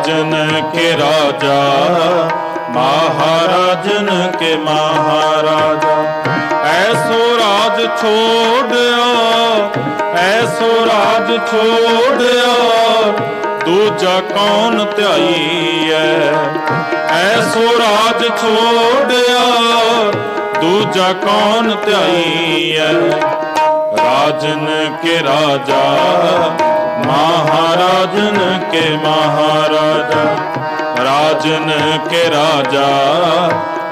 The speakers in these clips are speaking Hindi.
ਰਾਜਨ ਕੇ ਰਾਜਾ, ਮਹਾਰਾਜਨ ਕੇ ਮਹਾਰਾਜਾ। ਐਸੋ ਰਾਜ ਛੋੜਿਓ ਐਸੋ ਰਾਜ ਛੋੜਿਓ ਦੂਜਾ ਕੌਣ ਧਿਆਈ ਐ ਐਸੋ ਰਾਜ ਛੋੜਿਆ, ਦੂਜਾ ਕੌਣ ਧਿਆਈ ਐ ਰਾਜਨ ਕੇ ਰਾਜਾ महाराजन के महाराजा राजन के राजा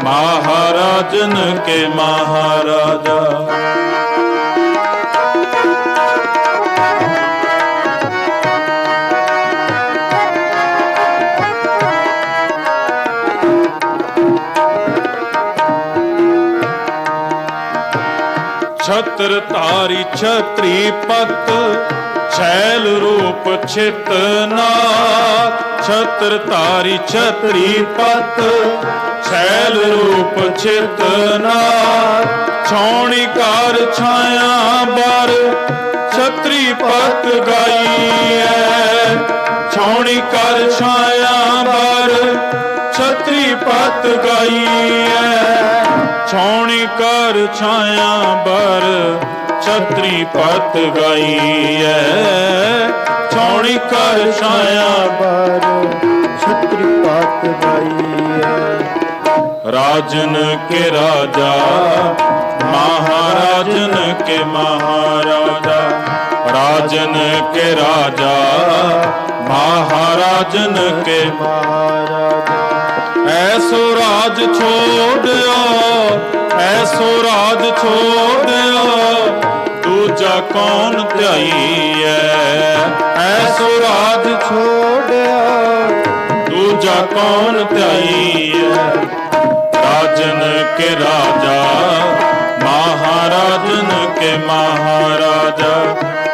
महाराजन के महाराजा। छत्र तारी छत्री पत छैल रूप छितना छत्र तारी छत्री पत छैल रूप छितना छौणी कार छाया बर छत्री पत गई है छौणी कर छाया बर छत्री पत गई है छौणी कर छाया बर छत्री पत गई है छौणी कर छाया पर छत्री पात गई है राजन के राजा, महाराजन के महाराजा। राजन के राजा, महाराजन के महाराजा। ऐसो राज छोड़या, ऐसो राज छोड़या। कौन त्याई राज छोड़या, दूजा कौन त्याई है राजन के राजा, महाराजन के महाराजा,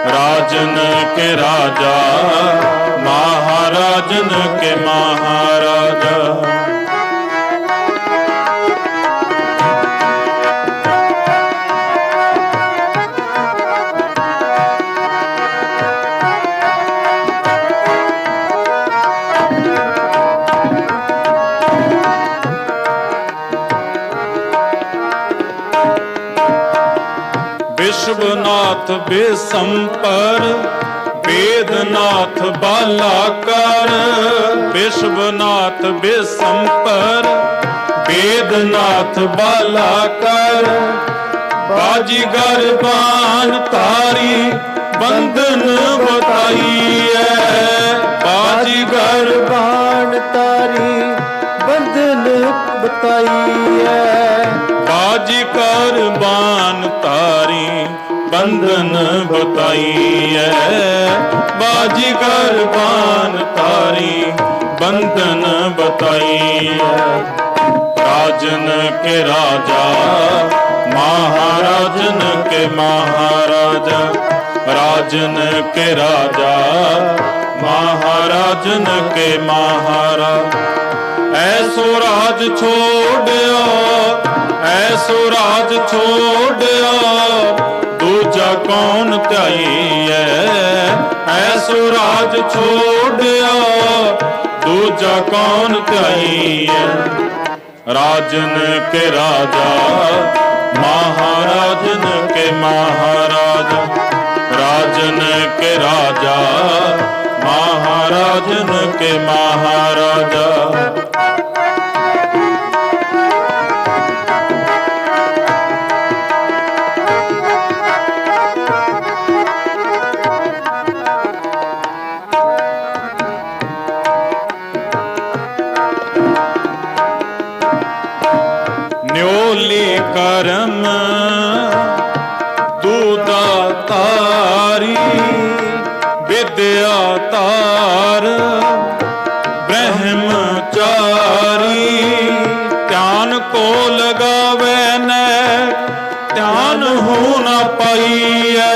राजन के राजा ਨਾਥ ਬੇਸੰਪਰ ਵੇਦਨਾਥ ਬਾਲਾਕਾਰ ਵਿਸ਼ਵਨਾਥ ਬੇਸੰਪਰ ਵੇਦਨਾਥ ਬਾਲਾਕਾਰ ਬਾਜੀਗਰ ਬਾਣ ਤਾਰੀ ਬੰਦਨ ਬਤਾਈ बंधन बताई है बाजीकर बान तारी बंधन बताई राजन के राजा, महाराजन के महाराजा, राजन के राजा, महाराजन के महाराज ऐसो राज छोड़या, ऐसो राज छोड़या। कौन त्याई है? ऐसो राज छोड़या। दूजा कौन त्याई है? राजन के राजा, महाराजन के महाराजा। राजन के राजा, महाराजन के महाराजा। ਤਾਰੀ ਵਿਦਿਆ ਤਾਰ ਬ੍ਰਹਮਚਾਰੀ ਧਿਆਨ ਕੋ ਲਗਾਵੇ ਨੈ, ਧਿਆਨ ਹੋ ਨਾ ਪਾਈਐ।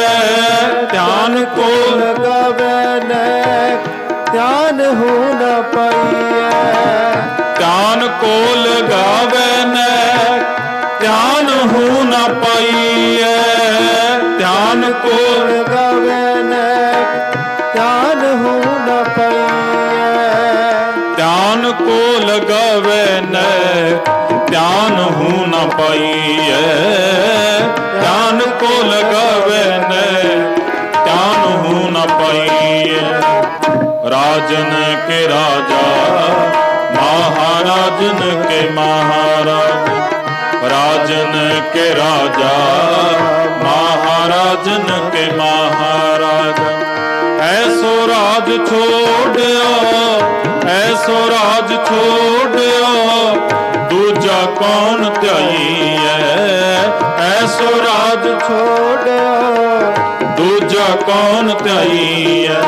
ਧਿਆਨ ਕੋ ਲਗਾਵੇ ਨੈ, ਧਿਆਨ ਹੋ ਨਾ ਪਾਈਐ। ਧਿਆਨ ਕੋ ਲਗਾਵੇ ਨੈ, ਧਿਆਨ ਹੋ ਨਾ ਪਾਈ ਧਿਆਨ ਕੋ ਲਗਾਵੇ ਨੈ, ਧਿਆਨ ਹੋ ਨਾ ਪਾਈਐ ਧਿਆਨ ਕੋ ਲਗਾਵੇ ਨੈ, ਧਿਆਨ ਹੂ ਨ ਪਾਈਐ ਧਿਆਨ ਕੋ ਲਗਾਵੇ ਨੈ, ਧਿਆਨ ਹੂ ਨ ਪਾਈਐ ਰਾਜਨ ਕੇ ਰਾਜਾ ਮਹਾਰਾਜਨ ਕੇ ਮਹਾਰਾਜ। ਰਾਜਨ ਕੇ ਰਾਜਾ ਮਹਾਰਾਜਨ ਕੇ ਮਹਾਰਾਜ ਐਸੋ ਰਾਜ ਛੋੜਿਆ ਐਸੋ ਰਾਜ ਛੋੜਿਆ ਦੂਜਾ ਕੌਣ ਧਿਆਈਐ ਐਸੋ ਰਾਜ ਛੋੜਿਆ ਦੂਜਾ ਕੌਣ ਧਿਆਈਐ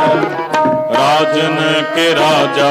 ਰਾਜਨ ਕੇ ਰਾਜਾ